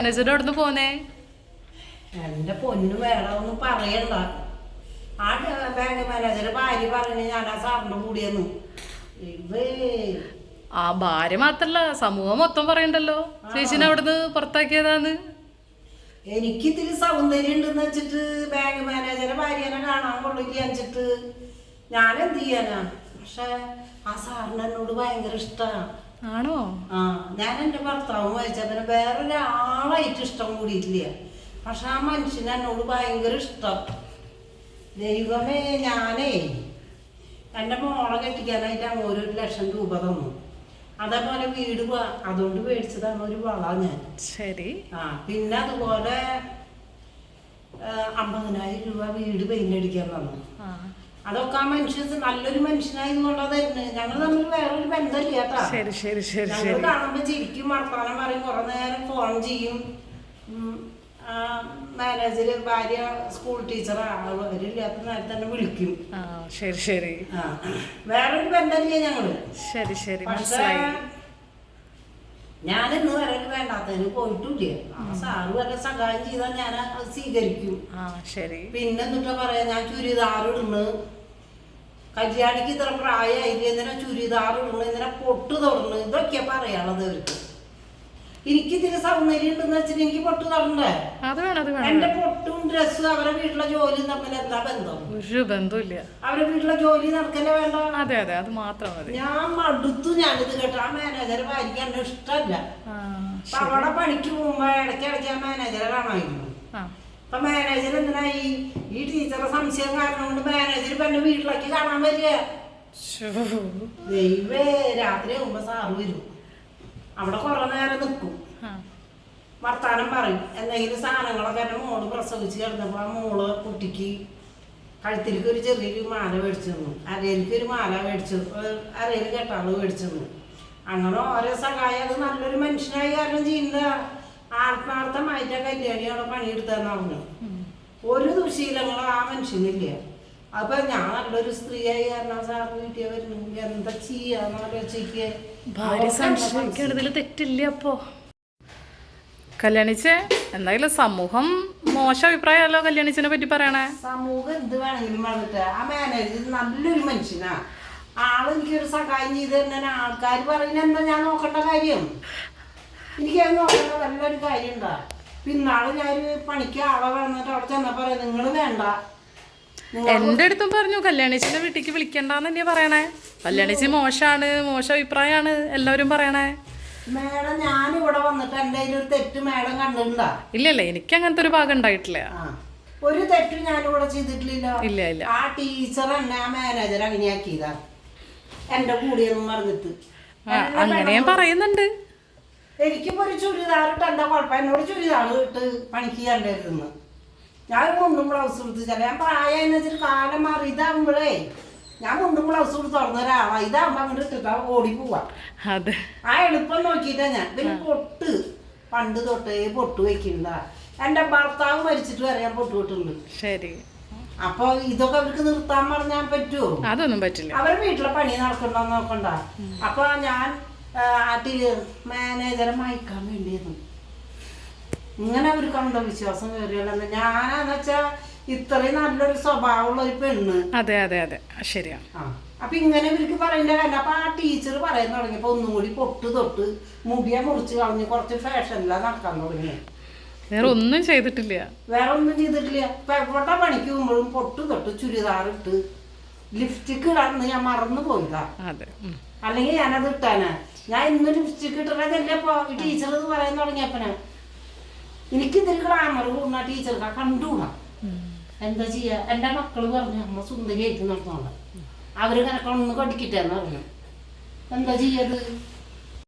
മാനേജറുടെ അവിടുന്ന് പോന്നേ? എന്റെ പൊന്നു വേറെ ഒന്നും പറയണ്ട. ആ ബാങ്ക് മാനേജർ ഭാര്യ പറഞ്ഞു ഞാൻ ആ സാറിന്റെ കൂടിയെന്ന്. ഇവേ. ആ ഭാര്യ മാത്രല്ല സമൂഹം മൊത്തം പറയണ്ടല്ലോ. ചേച്ചിനെ അവിടുന്ന് പുറത്താക്കിയതാന്ന്. എനിക്ക് ഇത്തിരി സൗന്ദര്യം ഉണ്ടെന്ന് വെച്ചിട്ട് ബാങ്ക് മാനേജറെ ഭാര്യനെ കാണാൻ വെച്ചിട്ട് ഞാൻ എന്ത് ചെയ്യാനാ? പക്ഷെ ആ സാറിന് എന്നോട് ഭയങ്കര ഇഷ്ടമാണ് ആണോ? ആ ഞാൻ എന്റെ ഭർത്താവും മരിച്ച പിന്നെ വേറൊരാളായിട്ട് ഇഷ്ടം കൂടിയിട്ടില്ല. പക്ഷെ ആ മനുഷ്യന് എന്നോട് ഭയങ്കര ഇഷ്ടം. ദൈവമേ ഞാനേ എന്റെ മോളെ കെട്ടിക്കാനായിട്ട് അങ്ങ് ഒരു ലക്ഷം രൂപ തന്നു. അതേപോലെ വീട് അതുകൊണ്ട് മേടിച്ചതാണ് ഒരു വള ഞാൻ. ശരി. ആ പിന്നെ അതുപോലെ അമ്പതിനായിരം രൂപ വീട് പെയിന്റ് അടിക്കാൻ തന്നു. അതൊക്കെ ആ മനുഷ്യൻ നല്ലൊരു മനുഷ്യനായി എന്നുള്ളതായിരുന്നു. ഞങ്ങൾ തമ്മിൽ വേറൊരു ബന്ധമില്ല കേട്ടോ. ശരി ശരി ശരി ഞങ്ങൾ ചിരിക്കും വർത്തമാനം പറയും കുറെ നേരം ഫോൺ ചെയ്യും. മാനേജര് ഭാര്യ സ്കൂൾ ടീച്ചറാ അവരില്ലാത്ത നേരത്തെ തന്നെ വിളിക്കും. ശരി ശരി. വേറൊരു ബന്ധമില്ല ഞങ്ങൾ. ശരി ശരി. പക്ഷേ മനസ്സിലായി. ഞാൻ വരെ വേണ്ടാത്തതിന് പോയിട്ടില്ല. ആ സാറ് വല്ല സഹായം ചെയ്താൽ ഞാൻ സ്വീകരിക്കും. ശരി. പിന്നെ എന്നിട്ട് പറയാ ഞാൻ ചുരിദാർ ഇടുന്നു. കല്യാണിക്ക് ഇത്ര പ്രായമായില്ല എന്തിനാ ചുരിദാർ ഇടുന്നു എന്തിനാ പൊട്ട് തൊടുന്നു ഇതൊക്കെയാ പറയാനുള്ളത് അവർക്ക് എനിക്ക് ഇതിന് സൗന്ദര്യം ഉണ്ടെന്ന് വെച്ചിട്ട് എനിക്ക് പൊട്ട് നടണ്ടേ അത് വേണം അത് വേണം. എന്റെ പൊട്ടും ഡ്രസ്സും അവരുടെ വീട്ടിലെ ജോലിയും തമ്മിൽ എന്താ ബന്ധം? ഒരു ബന്ധമില്ല അവരുടെ വീട്ടിലെ ജോലി നടക്കല്ലേ വേണ്ട? അതെ അതെ അത് മാത്രം മതി. ഞാൻ മടുത്തു ഞാനിത് കേട്ടോ. ആ മാനേജറെ ഭാര്യയ്ക്ക് എന്നെ ഇഷ്ടമല്ല. അപ്പൊ അവിടെ പണിക്ക് പോകുമ്പോ ഇടയ്ക്ക് ഇടയ്ക്ക് ആ മാനേജറെ കാണാമായിരുന്നു. ആ. അപ്പൊ മാനേജർ എന്തിനായി ഈ ടീച്ചറെ സംശയം കാരണം കൊണ്ട് മാനേജർ ഇപ്പൊ എന്റെ വീട്ടിലേക്ക് കാണാൻ വരിക. ദൈവേ രാത്രി ആകുമ്പോ സാറ് വരും. അവിടെ കുറെ നേരം നിൽക്കും. വർത്താനം പറയും. എന്തെങ്കിലും സാധനങ്ങളൊക്കെ എന്റെ മോൾ പ്രസവിച്ച് കിടന്നപ്പോ ആ മോൾ കുട്ടിക്ക് കഴുത്തിലേക്ക് ഒരു ചെറിയൊരു മാല മേടിച്ചു തന്നു. അരയിലേക്ക് ഒരു മാല മേടിച്ചു അരയിൽ കെട്ടാൾ മേടിച്ചു തന്നു. അങ്ങനെ ഓരോ സഹായം. അത് നല്ലൊരു മനുഷ്യനായി കാരണം ചെയ്യുന്ന ആത്മാർത്ഥമായിട്ട് ആ കല്യാണി അവിടെ പണിയെടുത്തെന്ന് പറഞ്ഞു ഒരു ദുശീലങ്ങളും ആ മനുഷ്യനില്ല. അപ്പൊ ഞാൻ നല്ലൊരു സ്ത്രീയായി കാരണം സാർ വീട്ടിൽ വരുന്നെങ്കിൽ എന്താ ചെയ്യാന്ന് ആലോചിക്കുക ഭാര്യ സംശയിക്കണതിൽ തെറ്റില്ല അപ്പോ. കല്യാണിച്ചേ എന്തായാലും സമൂഹം മോശം അഭിപ്രായമല്ലോ കല്യാണിച്ചിനെ പറ്റി പറയണേ. സമൂഹം എന്ത് വേണമെങ്കിലും പറഞ്ഞിട്ട് ആ മാനേജർ നല്ലൊരു മനുഷ്യനാ. ആൾ എനിക്കൊരു സഹായം ചെയ്ത് തന്നെ ആൾക്കാർ പറയുന്ന എന്താ ഞാൻ നോക്കേണ്ട കാര്യം? എനിക്ക് അത് നോക്കേണ്ട നല്ലൊരു കാര്യം ഉണ്ടാ പിന്നാൾ ഞാൻ പണിക്ക് ആളെ വന്നിട്ട് അവിടെ ചെന്നപ്പോ പറയാം നിങ്ങൾ വേണ്ട. എന്റെ അടുത്തും പറഞ്ഞു കല്യാണേച്ചിന്റെ വീട്ടിലേക്ക് വിളിക്കണ്ടെന്ന് തന്നെയാ പറയണേ. കല്യാണിച്ചി മോശാണ് മോശ അഭിപ്രായമാണ് എല്ലാവരും പറയണേ. മേഡം ഞാനിവിടെ വന്നിട്ട് എന്റെ ഒരു തെറ്റ് മേഡം കണ്ടിട്ടുണ്ടാ? ഇല്ലല്ല എനിക്ക് അങ്ങനത്തെ ഒരു ഭാഗം ഉണ്ടായിട്ടില്ല. ഒരു തെറ്റും ഞാനിവിടെ ചെയ്തിട്ടില്ല. ഇല്ല ഇല്ല. ആ ടീച്ചർ എന്നെ ആ മാനേജർ അങ്ങനെയാക്കിയതാ. എന്റെ കൂടിയെന്നും പറഞ്ഞിട്ട് ആ, അങ്ങനെയും പറയുന്നുണ്ട്. എനിക്കിപ്പോ ഒരു ചുരിദാർ ഇട്ട് എന്താ കുഴപ്പം? എന്നോട് ചുരിദാർ ഇട്ട് പണിക്ക് കണ്ടായിരുന്നു ഞാൻ മുണ്ടും ബ്ലൗസ് കൊടുത്ത് ചില ഞാൻ പ്രായം വെച്ചിട്ട് കാലം മാറി. ഇതാകുമ്പോഴേ ഞാൻ മുണ്ടും ബ്ലൗസ് കൊടുത്ത് തുറന്ന ഒരാളാ. ഇതാകുമ്പോ അങ്ങോട്ട് ഇട്ടിട്ട് ഓടി പോവാ. അതെ. ആ എളുപ്പം നോക്കിയിട്ടാ ഞാൻ. പിന്നെ പൊട്ട്. പണ്ട് തൊട്ടേ പൊട്ട് വെക്കണ്ട എന്റെ ഭർത്താവ് മരിച്ചിട്ട് വരെ ഞാൻ പൊട്ട് വിട്ടുണ്ട്. ശരി. അപ്പൊ ഇതൊക്കെ അവർക്ക് നിർത്താൻ പറഞ്ഞാൽ പറ്റുമോ അതൊന്നും പറ്റില്ല. അവരെ വീട്ടിലെ പണി നടക്കണ്ടോ നോക്കണ്ട. അപ്പൊ ഞാൻ ആട്ടിൽ മാനേജറെ മയക്കാൻ വേണ്ടിയിരുന്നു ഇങ്ങനെ അവർക്ക് വിശ്വാസം കയറിയല്ലോ ഞാനാന്ന് വെച്ചാ ഇത്രയും നല്ലൊരു സ്വഭാവമുള്ള ഒരു പെണ്ണ്. അതെ അതെ അതെ. ശരിയാ. അപ്പൊ ഇങ്ങനെ ഇവർക്ക് പറയേണ്ട കാര്യം. അപ്പൊ ആ ടീച്ചർ പറയാൻ തുടങ്ങിയപ്പോ ഒന്നും കൂടി പൊട്ട് തൊട്ട് മുടിയെ മുറിച്ച് കളഞ്ഞ് കുറച്ച് ഫാഷനിലാ നടക്കാൻ തുടങ്ങി വേറെ ഒന്നും ചെയ്തിട്ടില്ല. വേറെ ഒന്നും ചെയ്തിട്ടില്ല. ഇപ്പൊ എവിടെ പണിക്ക് പോകുമ്പോഴും പൊട്ട് തൊട്ട് ചുരിദാർ ഇട്ട് ലിപ്സ്റ്റിക്ക് ഇടാന്ന് ഞാൻ മറന്നു പോയതാ. അല്ലെങ്കിൽ ഞാനത് ഇട്ടാനാ. ഞാൻ ഇന്ന് ഇപ്പൊ ഈ ടീച്ചർ പറയാൻ തുടങ്ങിയപ്പന. എനിക്ക് ഇതിൽ ഗ്ലാമർ കൂടുന്ന ടീച്ചർക്ക് കണ്ടുകൂടാ. എന്താ ചെയ്യാ? എന്റെ മക്കൾ പറഞ്ഞു അമ്മ സുന്ദരിയായിട്ട് നടന്നോളാം അവർ കണക്കൊന്ന് കടിക്കിട്ടെന്ന് പറഞ്ഞു. എന്താ ചെയ്യത്